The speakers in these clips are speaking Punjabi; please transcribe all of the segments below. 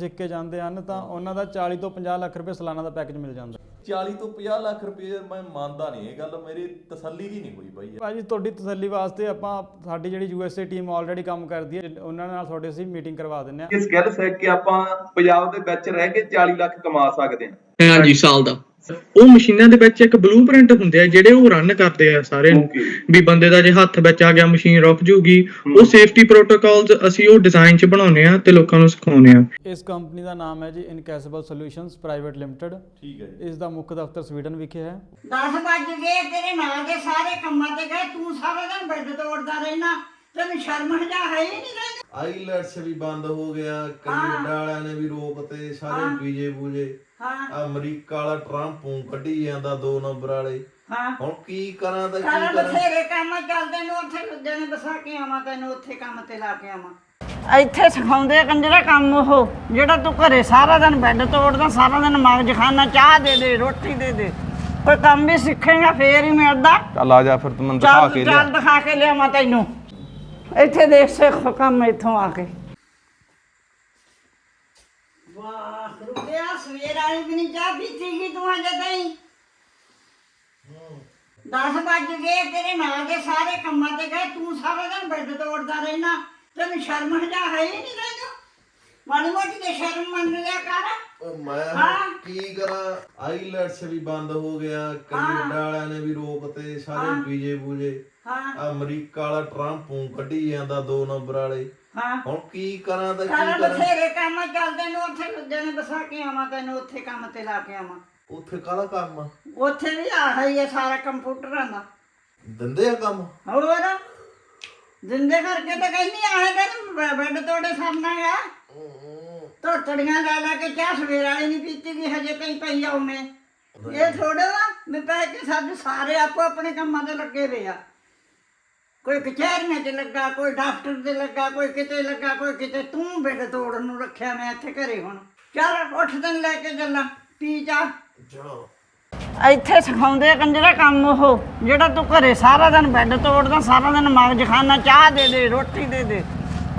ਸਿੱਖ ਕੇ ਜਾਂਦੇ ਹਨ ਤਾਂ ਉਹਨਾਂ ਦਾ 40 ਤੋਂ 50 ਲੱਖ ਰੁਪਏ ਸਾਲਾਨਾ ਦਾ ਪੈਕੇਜ ਮਿਲ ਜਾਂਦਾ। 40 ਤੋਂ 50 ਲੱਖ ਰੁਪਏ ਮੈਂ ਮੰਨਦਾ ਨਹੀਂ ਇਹ ਗੱਲ ਮੇਰੀ ਤਸੱਲੀ ਜੀ ਨਹੀਂ ਹੋਈ ਬਾਈ ਭਾਜੀ ਤੁਹਾਡੀ ਤਸੱਲੀ ਵਾਸਤੇ ਆਪਾਂ ਸਾਡੀ ਜਿਹੜੀ ਯੂਐਸਏ ਟੀਮ ਆਲਰੇਡੀ ਕੰਮ ਕਰਦੀ ਹੈ ਉਹਨਾਂ ਨਾਲ ਤੁਹਾਡੇ ਅਸੀਂ ਮੀਟਿੰਗ ਕਰਵਾ ਦਿੰਦੇ ਹਾਂ। ਇਹ ਸਕਿੱਲ ਸਿੱਖ ਕੇ ਆਪਾਂ ਪੰਜਾਬ ਦੇ ਵਿੱਚ ਰਹਿ ਕੇ 40 ਲੱਖ ਕਮਾ ਸਕਦੇ ਹਾਂ। ਹਾਂਜੀ ਸਾਲ ਦਾ। ਉਹ ਮਸ਼ੀਨਾਂ ਦੇ ਵਿੱਚ ਇੱਕ ਬਲੂਪ੍ਰਿੰਟ ਹੁੰਦੇ ਆ ਜਿਹੜੇ ਉਹ ਰਨ ਕਰਦੇ ਆ ਸਾਰੇ ਨੂੰ। ਵੀ ਬੰਦੇ ਦਾ ਜੇ ਹੱਥ ਵਿੱਚ ਆ ਗਿਆ ਮਸ਼ੀਨ ਰੁਕ ਜੂਗੀ ਉਹ ਸੇਫਟੀ ਪ੍ਰੋਟੋਕਾਲਸ ਅਸੀਂ ਉਹ ਡਿਜ਼ਾਈਨ 'ਚ ਬਣਾਉਂਦੇ ਆ ਤੇ ਲੋਕਾਂ ਨੂੰ ਸਿਖਾਉਂਦੇ ਆ। ਇਸ ਕੰਪਨੀ ਦਾ ਨਾਮ ਹੈ ਜੀ ਇਨਕੈਸੇਬਲ ਸੋਲੂਸ਼ਨਸ ਪ੍ਰਾਈਵੇਟ ਲਿਮਟਿਡ ਠੀਕ ਹੈ ਜੀ। ਇਸ ਦਾ ਮੁੱਖ ਦਫ਼ਤਰ ਸਵੀਡਨ ਵਿਖੇ ਹੈ। 10 ਵੱਜ ਤੇਰੇ ਨਾਲ ਦੇ ਸਾਰੇ ਕੰਮਾਂ ਤੇ ਗਏ ਤੂੰ ਸਾਰਾ ਦਿਨ ਬੈੱਡ ਤੋੜਦਾ ਰਹਿਣਾ। ਤੈਨੂੰ ਸ਼ਰਮ ਹਜਾ ਹੈ ਹੀ ਨਹੀਂ ਰਹਿੰਦੀ ਆਈਲੈਟਸ ਵੀ ਬੰਦ ਹੋ ਗਿਆ ਕੈਨੇਡਾ ਵਾਲਿਆਂ ਨੇ ਵੀ ਰੋਕਤੇ ਸਾਰੇ ਵੀਜੇ ਬੂਜੇ ਹਾਂ। ਅਮਰੀਕਾ ਵਾਲਾ ਟਰੰਪ ਨੂੰ ਕੱਢੀ ਜਾਂਦਾ ਦੋ ਨੰਬਰ ਵਾਲੇ। ਹਾਂ। ਹੁਣ ਕੀ ਕਰਾਂ ਤਾਂ ਕੀ ਸਾਰਾ ਕਰਾਂ? ਬਥੇਰੇ ਕੰਮ ਚੱਲਦੇ ਨੇ ਉੱਥੇ ਲੁੱਦੇ ਨੇ ਬਸਾ ਕੇ ਆਵਾਂ ਤੈਨੂੰ ਉੱਥੇ ਕੰਮ ਤੇ ਲਾ ਕੇ ਆਵਾਂ। ਇੱਥੇ ਸਿਖਾਉਂਦੇ ਆ ਕੰਜਰਾ ਕੰਮ ਉਹ ਜਿਹੜਾ ਤੂੰ ਘਰੇ ਸਾਰਾ ਦਿਨ ਬੈੱਡ ਤੋੜਦਾ ਸਾਰਾ ਦਿਨ ਮਗਜ ਖਾਣਾ ਚਾਹ ਦੇ ਦੇ ਰੋਟੀ ਦੇ ਦੇ। ਕੋਈ ਕੰਮ ਵੀ ਸਿੱਖੇਗਾ ਫੇਰ ਹੀ ਮਿਲਦਾ। ਚੱਲ ਆ ਜਾ ਫਿਰ ਤੂੰ ਮੈਨੂੰ ਚੱਲ ਚੱਲ ਦਿਖਾ ਕੇ ਲਿਆਵਾਂ ਤੈਨੂੰ। ਇੱਥੇ ਦੇਖ ਸਿੱਖ ਕੰਮ ਇੱਥੋਂ ਆ ਕੇ। ਵਾਹ ਰੁਕਿਆ ਸਵੇਰ ਵਾਲੀ ਵੀ ਨਹੀਂ ਚਾਹ ਪੀਤੀ ਗਈ ਤੂੰ ਅਜੇ ਤਾਈਂ। 10 ਵੱਜ ਗਏ, ਤੇਰੇ ਨਾਲ ਦੇ ਸਾਰੇ ਕੰਮਾਂ ਤੇ ਗਏ, ਤੂੰ ਸਾਰਾ ਦਿਨ ਬੈੱਡ ਤੋੜਦਾ ਰਹਿਣਾ, ਤੈਨੂੰ ਸ਼ਰਮ ਹਜਾ ਹੈ ਹੀ ਨਹੀਂ ਰਹਿੰਦਾ ਮਾੜੀ ਮੋਟੀ ਤੇ ਸ਼ਰਮ ਮੰਨ ਲਿਆ ਕਰ। ਉਹ ਮੈਂ ਹਾਂ। ਕੀ ਕਰਾਂ? ਆਈਲੈਟਸ ਵੀ ਬੰਦ ਹੋ ਗਿਆ ਕੈਨੇਡਾ ਵਾਲਿਆਂ ਨੇ ਵੀ ਰੋਕਤੇ ਸਾਰੇ ਵੀਜੇ ਬੂਜੇ ਹਾਂ। ਅਮਰੀਕਾ ਵਾਲਾ ਟਰੰਪ ਨੂੰ ਕੱਢੀ ਜਾਂਦਾ ਦੋ ਨੰਬਰ ਵਾਲੇ। ਹਾਂ। ਹੁਣ ਕੀ ਕਰਾਂ ਤਾਂ ਕੀ ਕਰਾਂ? ਬਥੇਰੇ ਕੰਮ ਚੱਲਦੇ ਨੇ ਉੱਥੇ ਲੁੱਦੇ ਨੇ ਬਸਾ ਕੇ ਆਵਾਂ ਤੈਨੂੰ ਉੱਥੇ ਕੰਮ ਤੇ ਲਾ ਕੇ ਆਵਾਂ। ਉੱਥੇ ਕਾਹਦਾ ਕੰਮ ਆ? ਉੱਥੇ ਵੀ ਆਹ ਹੀ ਹੈ ਸਾਰਾ ਕੰਪਿਊਟਰਾਂ ਦਾ। ਦਿੰਦੇ ਆ ਕੰਮ? ਹੋਰ? ਜਿੰਦੇ ਕਰਕੇ ਤਾਂ ਕਹਿੰਦੀ ਆਏ ਤੇ ਬੈੱਡ ਤੋੜੇ ਸਾਹਮਣੇ ਆ। ਤੋਤੜੀਆਂ ਲਾ ਲਾ ਕੇ ਚਾਹ ਸਵੇਰ ਵਾਲੀ ਨਹੀਂ ਪੀਤੀ ਵੀ ਹਜੇ ਕਈ ਪਈ ਆਉਨੇ ਇਹ ਥੋੜਾ ਵਾ ਵੀ ਪੈ ਕੇ ਸਾਡੇ ਸਾਰੇ ਆਪੋ ਆਪਣੇ ਕੰਮਾਂ ਤੇ ਲੱਗੇ ਵੇ ਆ। ਕੋਈ ਕਚਹਿਰੀਆਂ 'ਚ ਲੱਗਾ ਕੋਈ ਡਾਕਟਰ ਦੇ ਲੱਗਾ ਕੋਈ ਕਿਤੇ ਲੱਗਾ ਕੋਈ ਕਿਤੇ ਤੂੰ ਬੈੱਡ ਤੋੜਨ ਨੂੰ ਰੱਖਿਆ ਮੈਂ ਇੱਥੇ ਘਰੇ ਹੁਣ। ਚੱਲ ਉੱਠ ਦਿਨ ਲੈ ਕੇ ਚੱਲਾਂ ਪੀ ਚਾਹ। ਚਲੋ ਇੱਥੇ ਸਿਖਾਉਂਦੇ ਆ ਕੰਜਰਾ ਕੰਮ ਉਹ ਜਿਹੜਾ ਤੂੰ ਘਰੇ ਸਾਰਾ ਦਿਨ ਬੈੱਡ ਤੋੜਦਾ ਸਾਰਾ ਦਿਨ ਮਗਜ ਖਾਣਾ ਚਾਹ ਦੇ ਦੇ ਰੋਟੀ ਦੇ ਦੇ।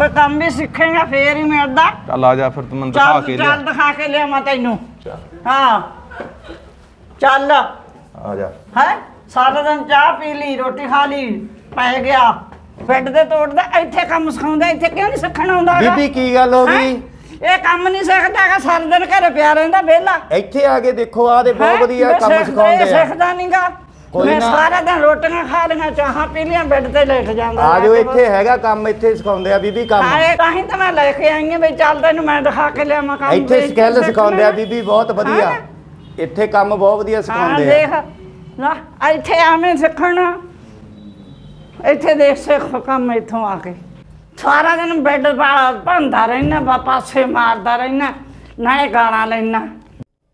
ਕੋਈ ਕੰਮ ਵੀ ਸਿੱਖੇਗਾ ਫੇਰ ਹੀ ਮਿਲਦਾ। ਚੱਲ ਆ ਜਾ ਫਿਰ ਤੂੰ ਮੈਨੂੰ ਚੱਲ ਚੱਲ ਦਿਖਾ ਕੇ ਲਿਆਵਾਂ ਤੈਨੂੰ। ਹਾਂ। ਚੱਲ। ਆ ਜਾ। ਹੈ? ਸਾਰਾ ਦਿਨ ਚਾਹ ਪੀ ਲਈ ਰੋਟੀ ਖਾ ਲਈ ਪੈ ਗਿਆ। ਬੈੱਡ ਤੇ ਤੋੜਦਾ ਇੱਥੇ ਕੰਮ ਸਿਖਾਉਂਦਾ ਇੱਥੇ ਕਿਉਂ ਨਹੀਂ ਸਿੱਖਣ ਆਉਂਦਾ ਹੈਗਾ? ਬੀਬੀ ਕੀ ਗੱਲ ਹੋ ਹੈਂ? ਗਈ ਇਹ ਕੰਮ ਨਹੀਂ ਸਿੱਖਦਾ ਹੈਗਾ ਸਾਰਾ ਦਿਨ ਘਰੇ ਪਿਆ ਰਹਿੰਦਾ ਵਿਹਲਾ। ਇੱਥੇ ਆ ਕੇ ਦੇਖੋ ਆ ਤੇ ਬਹੁਤ ਹੈਂ? ਵਧੀਆ ਮੈਂ ਕੰਮ ਸਿੱਖਦਾ- ਸਿਖਾਉਂਦੇ ਆ। ਸਿੱਖਦਾ ਨਹੀਂਗਾ ਕੋਈ ਮੈਂ ਨਾ। ਸਾਰਾ ਦਿਨ ਰੋਟੀਆਂ ਖਾ ਲਈਆਂ ਚਾਹਾਂ ਪੀ ਲਈਆਂ ਬੈੱਡ ਤੇ ਲੇਟ ਜਾਂਦਾ ਆ ਜਾਓ ਇੱਥੇ ਹੈਗਾ ਕੰਮ ਇੱਥੇ ਸਿਖਾਉਂਦੇ ਆ ਬੀਬੀ ਕੰਮ। ਆਏ ਤਾਂ ਹੀ ਤਾਂ ਮੈਂ ਲੈ ਕੇ ਆਈ ਹਾਂ ਵੀ ਚੱਲ ਤੈਨੂੰ ਮੈਂ ਦਿਖਾ ਕੇ ਲਿਆਵਾਂ ਕੰਮ ਇੱਥੇ ਵੀ ਸਿਖਾਉਂਦੇ ਆ। ਬੀਬੀ ਬਹੁਤ ਵਧੀਆ। ਇੱਥੇ ਕੰਮ ਬਹੁਤ ਵਧੀਆ ਹਾਂ ਸਿਖਾਉਂਦੇ ਦੇਖ। ਆ ਨਾ ਇੱਥੇ ਆਵੇਂ ਸਿੱਖਣਾ। ਇੱਥੇ ਦੇਖ ਸਿੱਖ ਕੰਮ ਇੱਥੋਂ ਆ ਕੇ। ਸਾਰਾ ਦਿਨ ਬੈੱਡ ਭੰਦਾ ਰਹਿਣਾ ਪਾਸੇ ਮਾਰਦਾ ਰਹਿਣਾ ਨਾਲੇ ਗਾਣਾ ਲੈਣਾ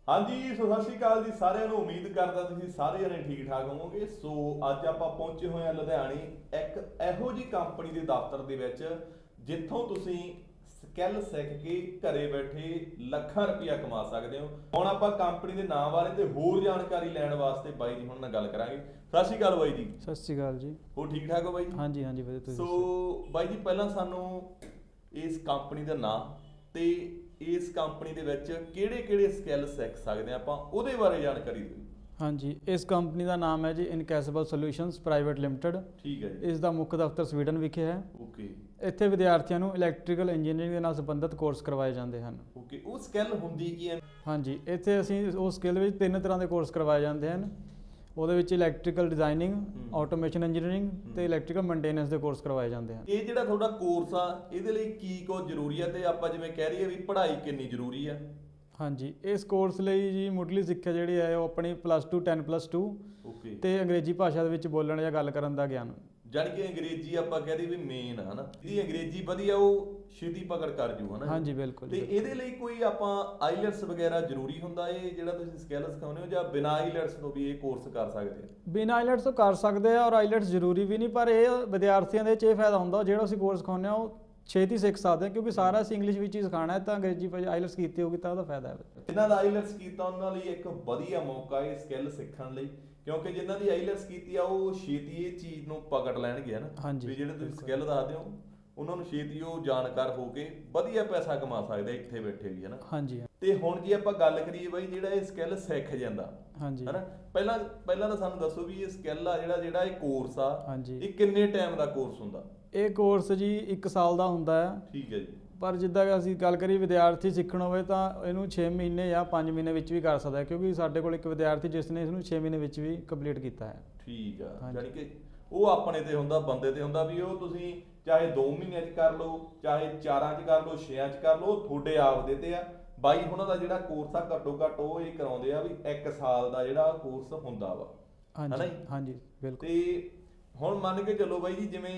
ਹਾਂਜੀ ਸੋ ਸਤਿ ਸ਼੍ਰੀ ਅਕਾਲ ਜੀ ਸਾਰਿਆਂ ਨੂੰ। ਉਮੀਦ ਕਰਦਾ ਤੁਸੀਂ ਸਾਰੇ ਜਣੇ ਠੀਕ ਠਾਕ ਹੋਵੋਗੇ। ਸੋ ਅੱਜ ਆਪਾਂ ਪਹੁੰਚੇ ਹੋਏ ਹਾਂ ਲੁਧਿਆਣੇ ਇੱਕ ਇਹੋ ਜੀ ਕੰਪਨੀ ਦੇ ਦਫ਼ਤਰ ਦੇ ਵਿੱਚ ਜਿੱਥੋਂ ਤੁਸੀਂ ਸਕਿੱਲ ਸਿੱਖ ਕੇ ਘਰੇ ਬੈਠੇ ਲੱਖਾਂ ਰੁਪਇਆ ਕਮਾ ਸਕਦੇ ਹੋ। ਹੁਣ ਆਪਾਂ ਕੰਪਨੀ ਦੇ ਨਾਮ ਬਾਰੇ ਤੇ ਹੋਰ ਜਾਣਕਾਰੀ ਲੈਣ ਵਾਸਤੇ ਬਾਈ ਜੀ ਹੁਣ ਨਾਲ ਗੱਲ ਕਰਾਂਗੇ। ਸਤਿ ਸ਼੍ਰੀ ਅਕਾਲ ਬਾਈ ਜੀ। ਸਤਿ ਸ਼੍ਰੀ ਅਕਾਲ ਜੀ। ਹੋਰ ਠੀਕ ਠਾਕ ਹੋ ਬਾਈ ਹਾਂਜੀ ਹਾਂਜੀ ਵਧੀਆ ਤੁਸੀਂ ਸੋ ਬਾਈ ਜੀ ਪਹਿਲਾਂ ਸਾਨੂੰ ਇਸ ਕੰਪਨੀ ਦਾ ਨਾਮ ਤੇ ਇਸ ਕੰਪਨੀ ਦੇ ਵਿੱਚ ਕਿਹੜੇ-ਕਿਹੜੇ ਸਕਿੱਲ ਸਿੱਖ ਸਕਦੇ ਆ ਆਪਾਂ ਉਹਦੇ ਬਾਰੇ ਜਾਣਕਾਰੀ ਦਿਓ। ਹਾਂਜੀ ਇਸ ਕੰਪਨੀ ਦਾ ਨਾਮ ਹੈ ਜੀ ਇਨਕੈਸੇਬਲ ਸੋਲੂਸ਼ਨਸ ਪ੍ਰਾਈਵੇਟ ਲਿਮਟਿਡ ਠੀਕ ਹੈ ਜੀ। ਇਸ ਦਾ ਮੁੱਖ ਦਫ਼ਤਰ ਸਵੀਡਨ ਵਿਖੇ ਹੈ। ਓਕੇ। ਇੱਥੇ ਵਿਦਿਆਰਥੀਆਂ ਨੂੰ ਇਲੈਕਟ੍ਰੀਕਲ ਇੰਜੀਨੀਅਰਿੰਗ ਦੇ ਨਾਲ ਸੰਬੰਧਿਤ ਕੋਰਸ ਕਰਵਾਏ ਜਾਂਦੇ ਹਨ। ਓਕੇ ਉਹ ਸਕਿੱਲ ਹੁੰਦੀ ਕੀ ਹੈ? ਹਾਂਜੀ ਇੱਥੇ ਅਸੀਂ ਉਸ ਸਕਿੱਲ ਵਿੱਚ ਤਿੰਨ ਤਰ੍ਹਾਂ ਦੇ ਕੋਰਸ ਕਰਵਾਏ ਜਾਂਦੇ ਹਨ। ਉਹਦੇ ਵਿੱਚ ਇਲੈਕਟ੍ਰੀਕਲ ਡਿਜ਼ਾਈਨਿੰਗ ਆਟੋਮੇਸ਼ਨ ਇੰਜੀਨੀਅਰਿੰਗ ਤੇ ਇਲੈਕਟ੍ਰੀਕਲ ਮੇਨਟੇਨੈਂਸ ਦੇ ਕੋਰਸ ਕਰਵਾਏ ਜਾਂਦੇ ਹਨ। ਇਹ ਜਿਹੜਾ ਤੁਹਾਡਾ ਕੋਰਸ ਆ ਇਹਦੇ ਲਈ ਕੀ ਕੁਝ ਜ਼ਰੂਰੀ ਆ ਤੇ ਆਪਾਂ ਜਿਵੇਂ ਕਹਿ ਰਹੀਏ ਵੀ ਪੜ੍ਹਾਈ ਕਿੰਨੀ ਜ਼ਰੂਰੀ ਆ? ਹਾਂਜੀ ਇਸ ਕੋਰਸ ਲਈ ਜੀ ਮੁੱਢਲੀ ਸਿੱਖਿਆ ਜਿਹੜੀ ਹੈ ਉਹ ਆਪਣੀ ਪਲੱਸ 2 10 ਪਲੱਸ 2 ਓਕੇ ਤੇ ਅੰਗਰੇਜ਼ੀ ਭਾਸ਼ਾ ਦੇ ਵਿੱਚ ਬੋਲਣ ਜਾਂ ਗੱਲ ਕਰਨ ਦਾ ਗਿਆਨ। ਜਾਣੀ ਕਿ ਅੰਗਰੇਜ਼ੀ ਆਪਾਂ ਕਹਿ ਦਈਏ ਵੀ ਮੇਨ ਆ ਹਨਾ? ਜਿਹਦੀ ਅੰਗਰੇਜ਼ੀ ਵਧੀਆ ਉਹ ਛੇਤੀ ਪਕੜ ਕਰ ਜੂ ਹਨਾ? ਹਾਂਜੀ ਬਿਲਕੁਲ ਤੇ ਇਹਦੇ ਲਈ ਕੋਈ ਆਪਾਂ ਆਈਲੈਟਸ ਵਗੈਰਾ ਜ਼ਰੂਰੀ ਹੁੰਦਾ? ਇਹ ਜਿਹੜਾ ਤੁਸੀਂ ਸਕਿੱਲ ਸਿਖਾਉਂਦੇ ਹੋ ਜਾਂ ਬਿਨਾਂ ਆਈਲੈਟਸ ਤੋਂ ਵੀ ਇਹ ਕੋਰਸ ਕਰ ਸਕਦੇ ਆ? ਬਿਨਾਂ ਆਈਲੈਟਸ ਤੋਂ ਕਰ ਸਕਦੇ ਆ ਔਰ ਆਈਲੈਟਸ ਜ਼ਰੂਰੀ ਵੀ ਨਹੀਂ ਪਰ ਇਹ ਵਿਦਿਆਰਥੀਆਂ ਦੇ ਚ ਇਹ ਫਾਇਦਾ ਹੁੰਦਾ ਜਿਹੜਾ ਅਸੀਂ ਕੋਰਸ ਸਿਖਾਉਂਦੇ ਆ ਉਹ ਛੇਤੀ ਸਿੱਖ ਸਕਦੇ ਆ ਕਿਉਂਕਿ ਸਾਰਾ ਅਸੀਂ ਇੰਗਲਿਸ਼ ਵਿੱਚ ਹੀ ਸਿਖਾਉਣਾ ਹੈ ਤਾਂ ਅੰਗਰੇਜ਼ੀ ਭਾਸ਼ਾ ਆਈਲੈਟਸ ਕੀਤੀ ਹੋਗੀ ਤਾਂ ਉਹਦਾ ਫਾਇਦਾ ਹੈ। ਜਿਨ੍ਹਾਂ ਦਾ ਆਈਲੈਟਸ ਕੀਤਾ ਉਹਨਾਂ ਲਈ ਇੱਕ ਵਧੀਆ ਮੌਕਾ ਹੈ ਸਕਿੱਲ ਸਿੱਖਣ ਲਈ। ਕਿਉਂਕਿ ਜਿਨ੍ਹਾਂ ਦੀ ਆਈਲੈਟਸ ਕੀਤੀ ਆ ਉਹ ਛੇਤੀ ਇਹ ਚੀਜ਼ ਨੂੰ ਪਕੜ ਲੈਣਗੇ ਹਨਾ ਵੀ ਜਿਹੜੇ ਤੁਸੀਂ ਸਕਿੱਲ ਦੱਸਦੇ ਹੋ ਉਹਨਾਂ ਨੂੰ ਛੇਤੀ ਉਹ ਜਾਣਕਾਰ ਹੋ ਕੇ ਵਧੀਆ ਪੈਸਾ ਕਮਾ ਸਕਦੇ ਇੱਥੇ ਬੈਠੇ ਵੀ ਹਨਾ ਹਾਂਜੀ ਤੇ ਹੁਣ ਜੇ ਆਪਾਂ ਗੱਲ ਕਰੀਏ ਬਾਈ ਜਿਹੜਾ ਇਹ ਸਕਿੱਲ ਸਿੱਖ ਜਾਂਦਾ ਹਾਂਜੀ। ਹਨਾ ਪਹਿਲਾਂ ਪਹਿਲਾਂ ਤਾਂ ਸਾਨੂੰ ਦੱਸੋ ਵੀ ਇਹ ਸਕਿੱਲ ਆ ਜਿਹੜਾ ਜਿਹੜਾ ਇਹ ਕੋਰਸ ਆ। ਇਹ ਕਿੰਨੇ ਟਾਈਮ ਦਾ ਕੋਰਸ ਹੁੰਦਾ? ਇਹ ਕੋਰਸ ਜੀ 1 ਸਾਲ ਦਾ ਹੁੰਦਾ। ਹੈ ਠੀਕ ਹੈ ਜੀ। ਪਰ ਜਿੱਦਾਂ ਕਿ ਅਸੀਂ ਗੱਲ ਕਰੀ ਵਿਦਿਆਰਥੀ ਸਿੱਖਣ ਹੋਵੇ ਤਾਂ ਇਹਨੂੰ 6 ਮਹੀਨੇ ਜਾਂ 5 ਮਹੀਨੇ ਵਿੱਚ ਵੀ ਕਰ ਸਕਦਾ ਹੈ ਕਿਉਂਕਿ ਸਾਡੇ ਕੋਲ ਇੱਕ ਵਿਦਿਆਰਥੀ ਜਿਸ ਨੇ ਇਸ ਨੂੰ 6 ਮਹੀਨੇ ਵਿੱਚ ਵੀ ਕੰਪਲੀਟ ਕੀਤਾ ਹੈ ਠੀਕ ਆ ਹਾਂਜੀ। ਯਾਨੀ ਕਿ ਉਹ ਆਪਣੇ ਤੇ ਹੁੰਦਾ ਬੰਦੇ ਤੇ ਹੁੰਦਾ ਵੀ ਉਹ ਤੁਸੀਂ ਚਾਹੇ 2 ਮਹੀਨਿਆਂ 'ਚ ਕਰ ਲਓ ਚਾਹੇ 4ਾਂ 'ਚ ਕਰ ਲਓ 6ਾਂ 'ਚ ਕਰ ਲਓ ਉਹ ਤੁਹਾਡੇ ਆਪ ਦੇ ਤੇ ਆ ਬਾਈ ਉਹਨਾਂ ਦਾ ਜਿਹੜਾ ਕੋਰਸ ਆ ਘੱਟੋ ਘੱਟ ਉਹ ਇਹ ਕਰਾਉਂਦੇ ਆ ਵੀ 1 ਸਾਲ ਦਾ ਜਿਹੜਾ ਕੋਰਸ ਹੁੰਦਾ ਵਾ ਹਨਾ ਹਾਂਜੀ ਜੀ? ਹਾਂਜੀ ਬਿਲਕੁਲ ਤੇ ਹੁਣ ਮੰਨ ਕੇ ਚੱਲੋ ਬਾਈ ਜੀ ਜਿਵੇਂ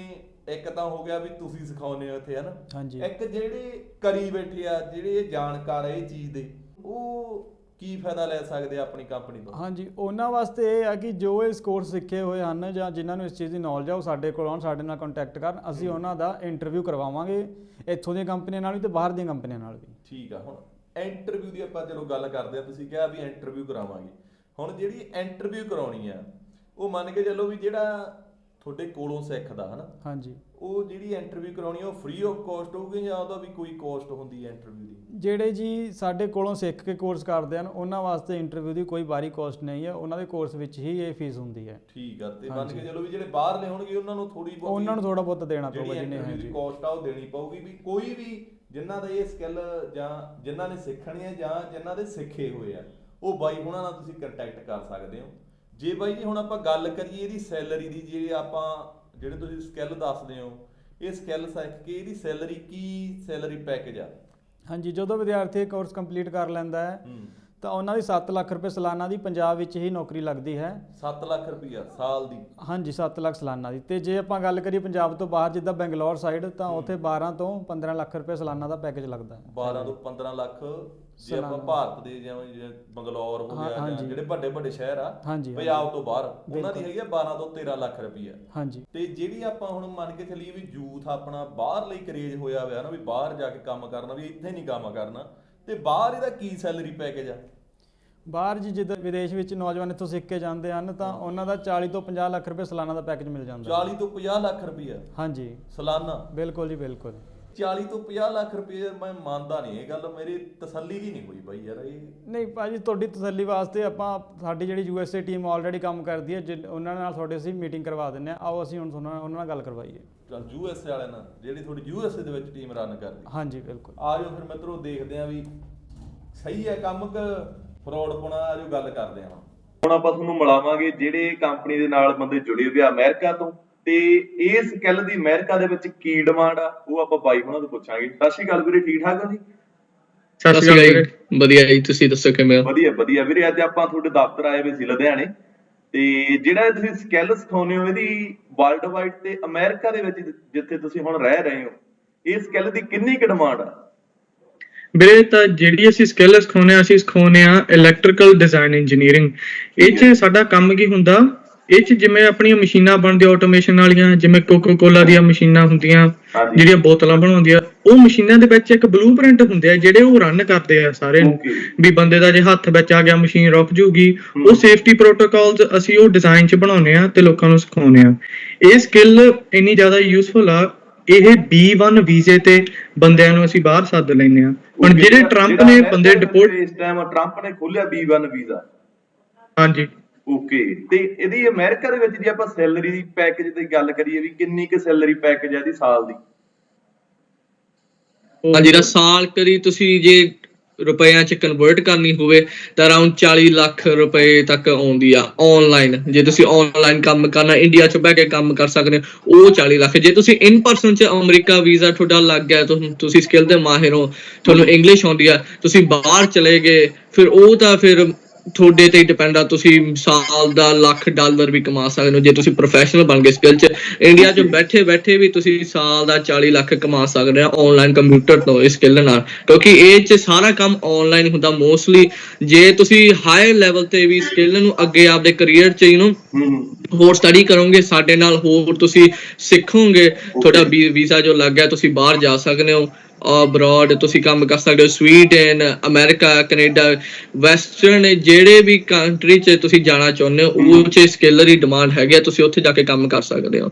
ਇੱਕ ਤਾਂ ਹੋ ਗਿਆ ਵੀ ਤੁਸੀਂ ਸਿਖਾਉਂਦੇ ਹੋ ਇੱਥੇ ਹਨਾ? ਹਾਂਜੀ। ਇੱਕ ਜਿਹੜੇ ਕਰੀ ਬੈਠੇ ਆ ਜਿਹੜੇ ਇਹ ਜਾਣਕਾਰ ਆ ਇਹ ਚੀਜ਼ ਦੇ ਉਹ ਕੀ ਫਾਇਦਾ ਲੈ ਸਕਦੇ ਆ ਆਪਣੀ ਕੰਪਨੀ ਤੋਂ? ਹਾਂਜੀ ਉਹਨਾਂ ਵਾਸਤੇ ਇਹ ਆ ਕਿ ਜੋ ਇਸ ਕੋਰਸ ਸਿੱਖੇ ਹੋਏ ਹਨ ਜਾਂ ਜਿਨ੍ਹਾਂ ਨੂੰ ਇਸ ਚੀਜ਼ ਦੀ ਨੌਲੇਜ ਆ ਉਹ ਸਾਡੇ ਕੋਲ ਆਉਣ ਸਾਡੇ ਨਾਲ ਕੰਟੈਕਟ ਕਰਨ। ਅਸੀਂ ਉਹਨਾਂ ਦਾ ਇੰਟਰਵਿਊ ਕਰਵਾਵਾਂਗੇ ਇੱਥੋਂ ਦੀਆਂ ਕੰਪਨੀਆਂ ਨਾਲ ਵੀ ਤੇ ਬਾਹਰ ਦੀਆਂ ਕੰਪਨੀਆਂ ਨਾਲ ਵੀ। ਠੀਕ ਆ ਹੁਣ ਇੰਟਰਵਿਊ ਦੀ ਆਪਾਂ ਚਲੋ ਗੱਲ ਕਰਦੇ ਆ ਤੁਸੀਂ ਕਿਹਾ ਵੀ ਇੰਟਰਵਿਊ ਕਰਾਵਾਂਗੇ। ਹੁਣ ਜਿਹੜੀ ਇੰਟਰਵਿਊ ਕਰਾਉਣੀ ਆ ਉਹ ਮੰਨ ਕੇ ਚੱਲੋ ਵੀ ਜਿਹੜਾ ਤੁਹਾਡੇ ਕੋਲੋਂ ਸਿੱਖਦਾ ਹਨਾ? ਹਾਂਜੀ। ਉਹ ਜਿਹੜੀ ਇੰਟਰਵਿਊ ਕਰਾਉਣੀ ਉਹ ਫ੍ਰੀ ਆਫ ਕਾਸਟ ਹੋਊਗੀ ਜਾਂ ਉਹਦਾ ਵੀ ਕੋਈ ਕਾਸਟ ਹੁੰਦੀ ਹੈ ਇੰਟਰਵਿਊ ਦੀ? ਜਿਹੜੇ ਜੀ ਸਾਡੇ ਕੋਲੋਂ ਸਿੱਖ ਕੇ ਕੋਰਸ ਕਰਦੇ ਹਨ ਉਹਨਾਂ ਵਾਸਤੇ ਇੰਟਰਵਿਊ ਦੀ ਕੋਈ ਬਾਰੀ ਕਾਸਟ ਨਹੀਂ ਹੈ ਉਹਨਾਂ ਦੇ ਕੋਰਸ ਵਿੱਚ ਹੀ ਇਹ ਫੀਸ ਹੁੰਦੀ ਹੈ। ਠੀਕ ਆ ਤੇ ਮੰਨ। ਕੇ ਚੱਲੋ ਵੀ ਜਿਹੜੇ ਬਾਹਰਲੇ ਹੋਣਗੇ ਉਹਨਾਂ ਨੂੰ ਥੋੜੀ ਬਹੁਤੀ ਉਹਨਾਂ ਨੂੰ ਥੋੜਾ ਬਹੁਤ ਦੇਣਾ ਪਊਗਾ interview ਦੀ ਹਾਂਜੀ। ਕਾਸਟ ਆ ਉਹ ਦੇਣੀ ਪਊਗੀ ਵੀ ਕੋਈ ਵੀ ਜਿਨ੍ਹਾਂ ਦਾ ਇਹ ਸਕਿੱਲ ਜਾਂ ਜਿਨ੍ਹਾਂ ਨੇ ਸਿੱਖਣੀ ਹੈ ਜਾਂ ਜਿਨ੍ਹਾਂ ਦੇ ਸਿੱਖੇ ਹੋਏ ਆ ਉਹ ਬਾਈ ਹੁਣਾਂ ਨਾਲ ਤੁਸੀਂ ਕੰਟੈਕਟ ਕਰ ਸਕਦੇ ਹੋ। ਜੇ ਬਾਈ ਜੀ ਹੁਣ ਆਪਾਂ ਗੱਲ ਕਰੀਏ ਇਹਦੀ ਸੈਲਰੀ ਦੀ ਜੇ ਆਪਾਂ ਜਿਹੜੇ ਤੁਸੀਂ ਸਕਿੱਲ ਦੱਸਦੇ ਹੋ ਇਹ ਸਕਿੱਲ ਸਿੱਖ ਕੇ ਇਹਦੀ ਸੈਲਰੀ ਕੀ ਸੈਲਰੀ ਪੈਕੇਜ ਆ? ਹਾਂਜੀ ਜਦੋਂ ਵਿਦਿਆਰਥੀ ਕੋਰਸ ਕੰਪਲੀਟ ਕਰ ਲੈਂਦਾ ਹੈ ਤਾਂ ਉਹਨਾਂ ਦੀ 7 ਲੱਖ ਰੁਪਏ ਸਾਲਾਨਾ ਦੀ ਪੰਜਾਬ ਵਿੱਚ ਹੀ ਨੌਕਰੀ ਲੱਗਦੀ ਹੈ। 7 ਲੱਖ ਰੁਪਈਆ ਸਾਲ ਦੀ? ਹਾਂਜੀ 7 ਲੱਖ ਸਾਲਾਨਾ ਦੀ। ਤੇ ਜੇ ਆਪਾਂ ਗੱਲ ਕਰੀਏ ਪੰਜਾਬ ਤੋਂ ਬਾਹਰ ਜਿੱਦਾਂ ਬੰਗਲੌਰ ਸਾਈਡ ਤਾਂ ਉੱਥੇ 12 ਤੋਂ 15 ਲੱਖ ਰੁਪਏ ਸਾਲਾਨਾ ਦਾ ਪੈਕੇਜ ਲੱਗਦਾ ਹੈ। 12 ਤੋਂ 15 ਲੱਖ ਜੇ ਆਪਾਂ। ਭਾਰਤ ਦੇ ਜਿਵੇਂ ਜਿਵੇਂ ਬੰਗਲੌਰ ਹੋ ਹਾਂ, ਗਿਆ ਜਾਂ ਹਾਂਜੀ। ਜਿਹੜੇ ਵੱਡੇ ਵੱਡੇ ਸ਼ਹਿਰ ਆ ਹਾਂਜੀ, ਪੰਜਾਬ ਤੋਂ ਬਾਹਰ ਉਹਨਾਂ ਦੀ। ਹੈਗੀ ਆ 12 ਤੋਂ 13 ਲੱਖ ਰੁਪਈਆ। ਹਾਂਜੀ। ਤੇ ਜਿਹੜੀ ਆਪਾਂ ਹੁਣ ਮੰਨ ਕੇ ਚੱਲੀਏ ਵੀ ਯੂਥ ਆਪਣਾ ਬਾਹਰ ਲਈ ਕਰੇਜ ਹੋਇਆ ਹੋਇਆ ਨਾ ਵੀ ਬਾਹਰ ਜਾ ਕੇ ਕੰਮ ਕਰਨਾ ਵੀ ਇੱਥੇ ਨਹੀਂ ਕੰਮ ਕਰਨਾ ਤੇ ਬਾਹਰ ਇਹਦਾ ਕੀ ਸੈਲਰੀ ਪੈਕੇਜ ਆ? ਬਾਹਰ ਜੀ ਜਿੱਦਾਂ ਵਿਦੇਸ਼ ਵਿੱਚ ਨੌਜਵਾਨ ਇੱਥੋਂ ਸਿੱਖ ਕੇ ਜਾਂਦੇ ਹਨ ਤਾਂ ਉਹਨਾਂ ਦਾ 40 ਤੋਂ 50 ਲੱਖ ਰੁਪਏ ਸਾਲਾਨਾ ਦਾ ਪੈਕੇਜ ਮਿਲ ਜਾਂਦਾ। ਹੈ 40 ਤੋਂ 50 ਲੱਖ ਰੁਪਈਆ। ਹਾਂਜੀ। ਸਾਲਾਨਾ। ਬਿਲਕੁਲ ਜੀ ਬਿਲਕੁਲ। 40 ਤੋਂ 50 ਲੱਖ ਰੁਪਏ ਮੈਂ ਮੰਨਦਾ ਨਹੀਂ ਇਹ ਗੱਲ ਮੇਰੀ ਤਸੱਲੀ ਹੀ ਨਹੀਂ ਹੋਈ ਬਾਈ ਯਾਰ ਇਹ ਨਹੀਂ ਭਾਜੀ ਤੁਹਾਡੀ ਤਸੱਲੀ ਵਾਸਤੇ ਆਪਾਂ ਸਾਡੀ ਜਿਹੜੀ ਯੂਐਸਏ ਟੀਮ ਆਲਰੇਡੀ ਕੰਮ ਕਰਦੀ ਹੈ ਜਿਨ- ਉਹਨਾਂ ਨਾਲ ਤੁਹਾਡੇ ਅਸੀਂ ਮੀਟਿੰਗ ਕਰਵਾ ਦਿੰਨੇ ਆ ਆਓ ਅਸੀਂ ਹੁਣ ਤੁਹਾਨੂੰ ਉਹਨਾਂ ਨਾਲ ਗੱਲ ਕਰਵਾਈਏ। ਚੱਲ ਯੂਐਸਏ ਵਾਲਿਆਂ ਨਾਲ ਜਿਹੜੀ ਤੁਹਾਡੀ ਯੂਐਸਏ ਦੇ ਵਿੱਚ ਟੀਮ ਰਨ ਕਰਦੀ। ਹਾਂਜੀ ਬਿਲਕੁਲ। ਆ ਜਾਓ ਫਿਰ ਮਿੱਤਰੋ ਦੇਖਦੇ ਆ ਵੀ ਸਹੀ ਹੈ ਕੰਮ ਕਿ ਫਰਾਡ ਪੁਣਾ ਆ ਜਾਓ ਗੱਲ ਕਰਦੇ ਆ ਹੁਣ। ਆਪਾਂ ਤੁਹਾਨੂੰ ਮਿਲਾਵਾਂਗੇ ਜਿਹੜੇ ਕੰਪਨੀ ਦੇ ਨਾਲ ਬੰਦੇ ਜੁੜੇ ਹੋਏ ਆ ਅਮਰੀਕਾ ਤੋਂ। ਤੇ ਇਹ ਸਕਿੱਲ ਦੀ ਅਮਰੀਕਾ ਦੇ ਵਿੱਚ ਕੀ ਡਿਮਾਂਡ ਆ ਉਹ ਆਪਾਂ ਬਾਈ ਉਹਨਾਂ ਤੋਂ ਪੁੱਛਾਂਗੇ। ਸਤਿ ਸ਼੍ਰੀ ਅਕਾਲ ਵੀਰੇ ਠੀਕ ਠਾਕ ਹੋ ਜੀ? ਸਤਿ ਸ਼੍ਰੀ ਅਕਾਲ। ਵਧੀਆ ਜੀ ਤੁਸੀਂ ਦੱਸੋ ਕਿਵੇਂ ਹੋ? ਵਧੀਆ ਵਧੀਆ। ਵੀਰੇ ਅੱਜ ਆਪਾਂ ਤੁਹਾਡੇ ਦਫ਼ਤਰ ਆਏ ਹੋਏ ਸੀ ਲੁਧਿਆਣੇ। ਤੇ ਜਿਹੜਾ ਇਹ ਤੁਸੀਂ ਸਕਿੱਲ ਸਿਖਾਉਂਦੇ ਹੋ ਇਹਦੀ ਵਰਲਡ ਵਾਈਡ ਤੇ ਅਮਰੀਕਾ ਦੇ ਵਿੱਚ ਜਿੱਥੇ ਤੁਸੀਂ ਹੁਣ ਰਹਿ ਰਹੇ ਹੋ ਇਹ ਸਕਿੱਲ ਦੀ ਕਿੰਨੀ ਕੁ ਡਿਮਾਂਡ ਆ? ਵੀਰੇ ਤਾਂ ਜਿਹੜੀ ਅਸੀਂ ਸਕਿੱਲ ਸਿਖਾਉਂਦੇ ਆ ਅਸੀਂ ਸਿਖਾਉਂਦੇ ਆ ਇਲੈਕਟ੍ਰੀਕਲ ਡਿਜ਼ਾਈਨ ਇੰਜੀਨੀਅਰਿੰਗ ਇਹ 'ਚ ਸਾਡਾ ਕੰਮ ਕੀ ਹੁੰਦਾ? ਇਹ 'ਚ ਜਿਵੇਂ ਆਪਣੀਆਂ ਮਸ਼ੀਨਾਂ ਬਣਦੀਆਂ ਆਟੋਮੇਸ਼ਨ ਵਾਲੀਆਂ ਜਿਵੇਂ ਕੋਕੋ ਕੋਲਾ ਦੀਆਂ ਮਸ਼ੀਨਾਂ ਹੁੰਦੀਆਂ। ਜਿਹੜੀਆਂ ਬੋਤਲਾਂ ਬਣਾਉਂਦੀਆਂ ਉਹ ਮਸ਼ੀਨਾਂ ਦੇ ਵਿੱਚ ਇੱਕ ਬਲੂਪ੍ਰਿੰਟ ਹੁੰਦੇ ਆ ਜਿਹੜੇ ਉਹ ਰਨ ਕਰਦੇ ਆ ਸਾਰੇ। ਨੂੰ. ਵੀ ਬੰਦੇ ਦਾ ਜੇ ਹੱਥ ਵਿੱਚ ਆ ਗਿਆ ਮਸ਼ੀਨ ਰੁਕ ਜੂਗੀ ਉਹ ਸੇਫਟੀ ਪ੍ਰੋਟੋਕਾਲਸ ਅਸੀਂ ਉਹ ਡਿਜ਼ਾਈਨ 'ਚ ਬਣਾਉਂਦੇ ਆ ਤੇ ਲੋਕਾਂ ਨੂੰ ਸਿਖਾਉਂਦੇ ਆ। ਇਹ ਸਕਿੱਲ ਇੰਨੀ ਜ਼ਿਆਦਾ ਯੂਸਫੁਲ ਆ ਇਹ B1 ਵੀਜ਼ੇ ਤੇ ਬੰਦਿਆਂ ਨੂੰ ਅਸੀਂ ਬਾਹਰ ਸੱਦ ਲੈਂਦੇ ਆ। ਹੁਣ ਜਿਹੜੇ ਟਰੰਪ ਨੇ ਬੰਦੇ ਡਿਪੋਰਟ ਇਸ ਟਾਈਮ ਟਰੰਪ ਨੇ ਖੋਲਿਆ B1 ਵੀਜ਼ਾ ਹਾਂਜੀ। ਓਕੇ ਤੇ ਇਹਦੀ ਅਮਰੀਕਾ ਦੇ ਵਿੱਚ ਜੇ ਆਪਾਂ ਸੈਲਰੀ ਦੀ ਪੈਕੇਜ ਦੀ ਗੱਲ ਕਰੀਏ ਵੀ ਕਿੰਨੀ ਕੁ ਸੈਲਰੀ ਪੈਕੇਜ ਹੈ ਇਹਦੀ ਸਾਲ ਦੀ? ਹਾਂ ਜਿਹੜਾ ਸਾਲ ਕਰੀ ਤੁਸੀਂ ਜੇ ਰੁਪਈਆਂ ਚ ਕਨਵਰਟ ਕਰਨੀ ਹੋਵੇ ਤਾਂ ਅਰਾਊਂਡ 40 ਲੱਖ ਰੁਪਏ ਤੱਕ ਆਉਂਦੀ ਆ ਆਨਲਾਈਨ ਜੇ ਤੁਸੀਂ ਆਨਲਾਈਨ ਕੰਮ ਕਰਨਾ ਇੰਡੀਆ ਚ ਬਹਿ ਕੇ ਕੰਮ ਕਰ ਸਕਦੇ ਹੋ ਉਹ 40 ਲੱਖ। ਜੇ ਤੁਸੀਂ ਇਨ ਪਰਸਨ ਚ ਅਮਰੀਕਾ ਵੀਜ਼ਾ ਤੁਹਾਡਾ ਲੱਗ ਗਿਆ ਤੁਹਾਨੂੰ ਤੁਸੀਂ ਸਕਿੱਲ ਦੇ ਮਾਹਿਰ ਹੋ ਤੁਹਾਨੂੰ ਇੰਗਲਿਸ਼ ਆਉਂਦੀ ਆ ਤੁਸੀਂ ਬਾਹਰ ਚਲੇ ਗਏ ਫਿਰ ਉਹ ਤਾਂ ਫਿਰ ਤੁਹਾਡੇ ਤੇ ਡਿਪੈਂਡ ਆ ਤੁਸੀਂ ਸਾਲ ਦਾ ਲੱਖ ਡਾਲਰ ਵੀ ਕਮਾ ਸਕਦੇ ਹੋ ਜੇ ਤੁਸੀਂ ਪ੍ਰੋਫੈਸ਼ਨਲ ਬਣ ਗਏ ਸਕਿੱਲ ਚ। ਇੰਡੀਆ 'ਚ ਬੈਠੇ ਬੈਠੇ ਵੀ ਤੁਸੀਂ ਸਾਲ ਦਾ 40 ਲੱਖ ਕਮਾ ਸਕਦੇ ਆ ਆਨਲਾਈਨ ਕੰਪਿਊਟਰ ਤੋਂ ਇਸ ਸਕਿੱਲ ਨਾਲ। ਕਿਉਂਕਿ ਇਹ 'ਚ ਸਾਰਾ ਕੰਮ ਆਨਲਾਈਨ ਹੁੰਦਾ ਮੋਸਟਲੀ ਜੇ ਤੁਸੀਂ ਹਾਈ ਲੈਵਲ ਤੇ ਵੀ ਸਕਿੱਲ ਨੂੰ ਅੱਗੇ ਆਪਦੇ ਕੈਰੀਅਰ 'ਚ ਇਹਨੂੰ ਹੂੰ ਹੋਰ ਸਟੱਡੀ ਕਰੋਗੇ ਸਾਡੇ ਨਾਲ ਹੋਰ ਤੁਸੀਂ ਸਿੱਖੋਗੇ ਤੁਹਾਡਾ ਵੀਜ਼ਾ ਜੋ ਲੱਗ ਗਿਆ ਤੁਸੀਂ ਬਾਹਰ ਜਾ ਸਕਦੇ ਹੋ। ਅਬਰੋਡ ਤੁਸੀਂ ਕੰਮ ਕਰ ਸਕਦੇ ਹੋ ਸਵੀਡਨ ਅਮਰੀਕਾ ਕੈਨੇਡਾ ਵੈਸਟਰਨ ਜਿਹੜੇ ਵੀ ਕੰਟਰੀ 'ਚ ਤੁਸੀਂ ਜਾਣਾ ਚਾਹੁੰਦੇ ਹੋ ਉਹ 'ਚ ਸਕਿੱਲ ਦੀ ਡਿਮਾਂਡ ਹੈਗੀ ਆ ਤੁਸੀਂ ਉੱਥੇ ਜਾ ਕੇ ਕੰਮ ਕਰ ਸਕਦੇ ਹੋ।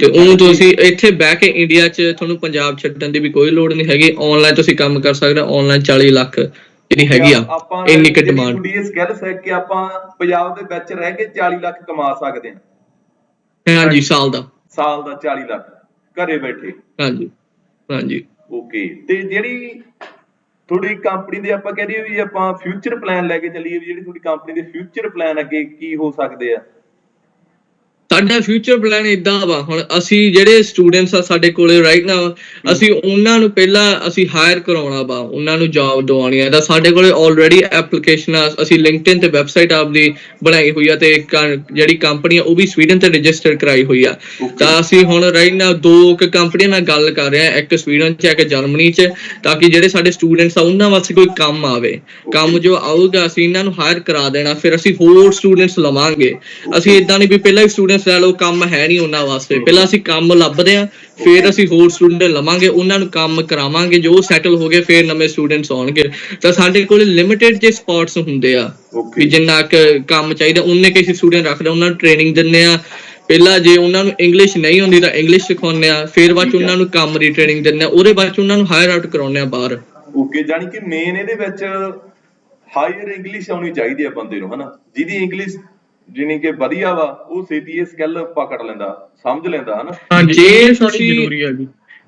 ਤੇ ਉਹ ਤੁਸੀਂ ਇੱਥੇ ਬਹਿ ਕੇ ਇੰਡੀਆ 'ਚ ਤੁਹਾਨੂੰ ਪੰਜਾਬ ਛੱਡਣ ਦੀ ਵੀ ਕੋਈ ਲੋੜ ਨਹੀਂ ਹੈਗੀ ਆਨਲਾਈਨ ਤੁਸੀਂ ਕੰਮ ਕਰ ਸਕਦੇ ਹੋ ਆਨਲਾਈਨ 40 ਲੱਖ ਜਿਹੜੀ ਹੈਗੀ ਆ ਇੰਨੀ ਕੁ ਜਿਹੜੀ ਡਿਮਾਂਡ ਇਹ ਸਕਿੱਲਸ ਹੈ ਕਿ ਆਪਾਂ ਪੰਜਾਬ ਦੇ ਵਿੱਚ ਰਹਿ ਕੇ 40 ਲੱਖ ਕਮਾ ਸਕਦੇ ਹਾਂ। ਹਾਂਜੀ ਸਾਲ ਦਾ। ਸਾਲ ਦਾ 40 ਲੱਖ ਘਰੇ ਬੈਠੇ। ਹਾਂਜੀ ਹਾਂਜੀ। ਓਕੇ ਤੇ ਜਿਹੜੀ ਤੁਹਾਡੀ ਕੰਪਨੀ ਦੇ ਆਪਾਂ ਕਹਿ ਦਈਏ ਵੀ ਆਪਾਂ ਫਿਊਚਰ ਪਲਾਨ ਲੈ ਕੇ ਚੱਲੀਏ ਵੀ ਜਿਹੜੀ ਤੁਹਾਡੀ ਕੰਪਨੀ ਦੇ ਫਿਊਚਰ ਪਲਾਨ ਅੱਗੇ ਕੀ ਹੋ ਸਕਦੇ ਆ। ਸਾਡਾ ਫਿਊਚਰ ਪਲਾਨ ਇਦਾਂ ਵਾ ਹੁਣ ਅਸੀਂ ਜਿਹੜੇ ਸਟੂਡੈਂਟਸ ਆ ਸਾਡੇ ਕੋਲੇ ਰਾਈਟ ਨਾਓ ਅਸੀਂ ਉਹਨਾਂ ਨੂੰ ਪਹਿਲਾਂ ਅਸੀਂ ਹਾਇਰ ਕਰਾਉਣਾ ਵਾ ਉਹਨਾਂ ਨੂੰ ਜੌਬ ਦਿਵਾਉਣੀ ਹੈ ਤਾਂ ਸਾਡੇ ਕੋਲੇ ਆਲਰੇਡੀ ਐਪਲੀਕੇਸ਼ਨ ਆ ਅਸੀਂ ਲਿੰਕਡਇਨ ਤੇ ਵੈਬਸਾਈਟ ਆਪਦੀ ਬਣਾਈ ਹੋਈ ਆ ਤੇ ਜਿਹੜੀ ਕੰਪਨੀ ਆ ਉਹ ਵੀ ਸਵੀਡਨ ਤੇ ਰਜਿਸਟਰ ਕਰਾਈ ਹੋਈ ਆ। ਤਾਂ ਅਸੀਂ ਹੁਣ ਰਾਈਟ ਨਾਓ ਦੋ ਕੁ ਕੰਪਨੀਆਂ ਨਾਲ ਗੱਲ ਕਰ ਰਹੇ ਆ ਇੱਕ ਸਵੀਡਨ ਚ ਇੱਕ ਜਰਮਨੀ ਚ ਤਾਂ ਕਿ ਜਿਹੜੇ ਸਾਡੇ ਸਟੂਡੈਂਟਸ ਆ ਉਹਨਾਂ ਵਾਸਤੇ ਕੋਈ ਕੰਮ ਆਵੇ। ਕੰਮ ਜੋ ਆਊਗਾ ਅਸੀਂ ਇਹਨਾਂ ਨੂੰ ਹਾਇਰ ਕਰਾ ਦੇਣਾ ਫਿਰ ਅਸੀਂ ਹੋਰ ਸਟੂਡੈਂਟਸ ਲਵਾਂਗੇ। ਅਸੀਂ ਇਦਾਂ ਨਹੀਂ ਵੀ ਪਹਿਲਾਂ ਹੀ ਸਟੂਡੈਂਟਸ ਲੈ ਲਓ ਕੰਮ ਹੈ ਨਹੀਂ ਉਹਨਾਂ ਵਾਸਤੇ। ਪਹਿਲਾਂ ਅਸੀਂ ਕੰਮ ਲੱਭਦੇ ਆ ਫਿਰ ਅਸੀਂ ਹੋਰ ਸਟੂਡੈਂਟ ਲਵਾਂਗੇ ਉਹਨਾਂ ਨੂੰ ਕੰਮ ਕਰਾਵਾਂਗੇ ਜੋ ਸੈਟਲ ਹੋ ਗਏ ਫਿਰ ਨਵੇਂ ਸਟੂਡੈਂਟਸ ਆਉਣਗੇ। ਤਾਂ ਸਾਡੇ ਕੋਲ ਲਿਮਿਟਿਡ ਜੇ ਸਪੌਟਸ ਹੁੰਦੇ ਆ ਵੀ ਜਿੰਨਾ ਕੰਮ ਚਾਹੀਦਾ ਉਹਨੇ ਕਿਸੇ ਸਟੂਡੈਂਟ ਰੱਖਦੇ ਉਹਨਾਂ ਨੂੰ ਟ੍ਰੇਨਿੰਗ ਦਿੰਦੇ ਆ ਪਹਿਲਾਂ ਜੇ ਉਹਨਾਂ ਨੂੰ ਇੰਗਲਿਸ਼ ਨਹੀਂ ਆਉਂਦੀ ਤਾਂ ਇੰਗਲਿਸ਼ ਸਿਖਾਉਂਦੇ ਆ ਫਿਰ ਬਾਅਦ ਚ ਉਹਨਾਂ ਨੂੰ ਕੰਮ ਦੀ ਟ੍ਰੇਨਿੰਗ ਦਿੰਦੇ ਆ ਉਹਦੇ ਬਾਅਦ ਚ ਉਹਨਾਂ ਨੂੰ ਹਾਇਰ ਆਊਟ ਕਰਾਉਂਦੇ ਆ ਬਾਹਰ। ਓਕੇ ਜਾਨੀ ਕਿ ਮੇਨ ਇਹਦੇ ਵਿੱਚ ਹਾਇਰ ਇੰਗਲਿਸ਼ ਆਉਣੀ ਚਾਹੀਦੀ ਹੈ ਬੰਦੇ ਨੂੰ ਹਨਾ? ਜਿਹਦੀ ਇੰਗਲਿਸ਼ ਜਿਨੀ ਕਿ ਵਧੀਆ ਵਾ ਉਹ ਇਹ ਸਕਿੱਲ ਪਕੜ ਲੈਂਦਾ ਸਮਝ ਲੈਂਦਾ ਹਨਾ? ਹਾਂਜੀ ਜੇ ਤੁਸੀਂ- ਜ਼ਰੂਰੀ ਹੈ ਜੀ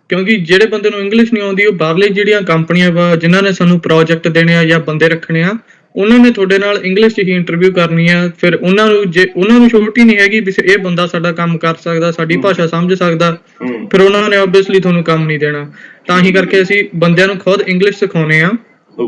ਕਿਉਂਕਿ ਜਿਹੜੇ ਬੰਦੇ ਨੂੰ ਇੰਗਲਿਸ਼ ਨਹੀਂ ਆਉਂਦੀ ਉਹ ਬਾਹਰਲੇ ਜਿਹੜੀਆਂ ਕੰਪਨੀਆਂ ਵਾ ਜਿਨ੍ਹਾਂ ਨੇ ਸਾਨੂੰ ਪ੍ਰੋਜੈਕਟ ਦੇਣੇ ਆ ਜਾਂ ਬੰਦੇ ਰੱਖਣੇ ਆ ਉਹਨਾਂ ਨੇ ਤੁਹਾਡੇ ਨਾਲ ਇੰਗਲਿਸ਼ 'ਚ ਹੀ ਇੰਟਰਵਿਊ ਕਰਨੀ ਆ ਫਿਰ ਉਹਨਾਂ ਨੂੰ ਜੇ ਉਹਨਾਂ ਨੂੰ ਛੋਟੀ ਨਹੀਂ ਹੈਗੀ ਵੀ ਇਹ ਬੰਦਾ ਸਾਡਾ ਕੰਮ ਕਰ ਸਕਦਾ ਸਾਡੀ ਭਾਸ਼ਾ ਸਮਝ ਸਕਦਾ ਹੂੰ। ਫਿਰ ਉਹਨਾਂ ਨੇ ਆਬਵੀਅਸਲੀ ਤੁਹਾਨੂੰ ਕੰਮ ਨਹੀਂ ਦੇਣਾ। ਤਾਂ ਹੀ ਕਰਕੇ ਅਸੀਂ ਬੰਦਿਆਂ ਨੂੰ ਖੁਦ ਇੰਗਲਿਸ਼ ਸਿਖਾਉਨੇ ਆ।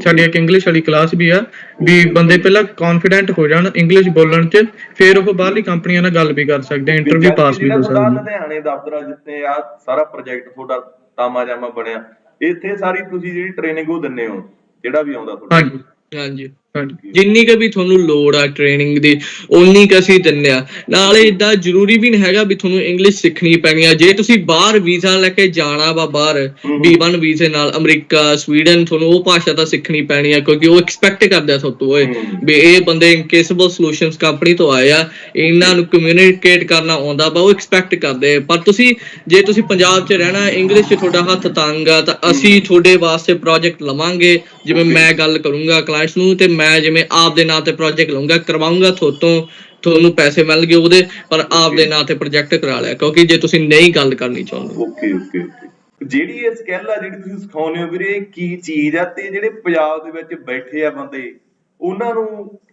ਸਾਡੀ ਇੱਕ ਇੰਗਲਿਸ਼ ਵਾਲੀ ਕਲਾਸ ਵੀ ਆ ਵੀ ਬੰਦੇ ਪਹਿਲਾਂ ਕੌਨਫੀਡੈਂਟ ਹੋ ਜਾਣ ਇੰਗਲਿਸ਼ ਬੋਲਣ 'ਚ ਫਿਰ ਉਹ ਬਾਹਰਲੀ ਕੰਪਨੀਆਂ ਨਾਲ ਗੱਲ ਵੀ ਕਰ ਸਕਦੇ ਆ ਇੰਟਰਵਿਊ ਪਾਸ ਵੀ ਹੋ ਸਕਦੇ ਲੁਧਿਆਣੇ ਦਫ਼ਤਰ ਜਿੱਥੇ ਆ ਸਾਰਾ ਪ੍ਰੋਜੈਕਟ ਤੁਹਾਡਾ ਤਾਮਾ ਜਾਮਾ ਬਣਿਆ ਇੱਥੇ ਸਾਰੀ ਤੁਸੀਂ ਜਿਹੜੀ ਟ੍ਰੇਨਿੰਗ ਉਹ ਦਿੰਨੇ ਹੋ ਜਿਹੜਾ ਵੀ ਆਉਂਦਾ ਤੁਹਾਡਾ। ਹਾਂਜੀ ਹਾਂਜੀ। ਜਿੰਨੀ ਕੁ ਵੀ ਤੁਹਾਨੂੰ ਲੋੜ ਆ ਟ੍ਰੇਨਿੰਗ ਦੀ ਉਨੀ ਕੁ ਅਸੀਂ ਦਿੰਦੇ ਆ। ਨਾਲੇ ਇਦਾਂ ਜ਼ਰੂਰੀ ਵੀ ਨਹੀਂ ਹੈਗਾ ਵੀ ਤੁਹਾਨੂੰ ਇੰਗਲਿਸ਼ ਸਿੱਖਣੀ ਪੈਣੀ ਆ। ਜੇ ਤੁਸੀਂ ਬਾਹਰ ਵੀਜ਼ਾ ਲੈ ਕੇ ਜਾਣਾ ਵਾ ਬਾਹਰ B1 ਵੀਜ਼ੇ ਨਾਲ ਅਮਰੀਕਾ ਸਵੀਡਨ ਤੁਹਾਨੂੰ ਉਹ ਭਾਸ਼ਾ ਤਾਂ ਸਿੱਖਣੀ ਪੈਣੀ ਆ ਕਿਉਂਕਿ ਉਹ ਐਕਸਪੈਕਟ ਕਰਦੇ ਆ ਤੁਹਾਤੋਂ ਓਏ ਵੀ ਇਹ ਬੰਦੇ ਇਨਕੇਸੇਬਲ ਸੋਲੂਸ਼ਨਸ ਕੰਪਨੀ ਤੋਂ ਆਏ ਆ ਇਹਨਾਂ ਨੂੰ ਕਮਿਊਨੀਕੇਟ ਕਰਨਾ ਆਉਂਦਾ ਵਾ ਉਹ ਐਕਸਪੈਕਟ ਕਰਦੇ। ਪਰ ਤੁਸੀਂ ਜੇ ਤੁਸੀਂ ਪੰਜਾਬ 'ਚ ਰਹਿਣਾ ਇੰਗਲਿਸ਼ 'ਚ ਤੁਹਾਡਾ ਹੱਥ ਤੰਗ ਆ ਤਾਂ ਅਸੀਂ ਤੁਹਾਡੇ ਵਾਸਤੇ ਪ੍ਰੋਜੈਕਟ ਲਵਾਂਗੇ। ਜਿਵੇਂ ਮੈਂ ਗੱਲ ਕਰੂੰਗਾ ਕਲਾਇੰਟਸ ਨੂੰ ਤੇ ਮੈਂ ਜਿਵੇਂ ਆਪ ਦੇ ਨਾਂ ਤੇ ਪ੍ਰੋਜੈਕਟ ਲਵਾਂਗਾ ਕਰਵਾਉਂਗਾ ਤੁਹਾਤੋਂ ਤੁਹਾਨੂੰ ਪੈਸੇ ਮਿਲਣਗੇ ਉਹਦੇ ਪਰ ਆਪ ਦੇ ਨਾਂ ਤੇ ਪ੍ਰੋਜੈਕਟ ਕਰਾ ਲਿਆ ਕਿਉਂਕਿ ਜੇ ਤੁਸੀਂ ਨਹੀਂ ਗੱਲ ਕਰਨੀ ਚਾਹੁੰਦੇ। ਓਕੇ ਓਕੇ ਓਕੇ ਜਿਹੜੀ ਇਹ ਸਕਿੱਲ ਆ ਜਿਹੜੀ ਤੁਸੀਂ ਸਿਖਾਉਂਦੇ ਹੋ ਵੀਰੇ ਕੀ ਚੀਜ਼ ਆ ਤੇ ਜਿਹੜੇ ਪੰਜਾਬ ਦੇ ਵਿੱਚ ਬੈਠੇ ਆ ਬੰਦੇ ਉਹਨਾਂ ਨੂੰ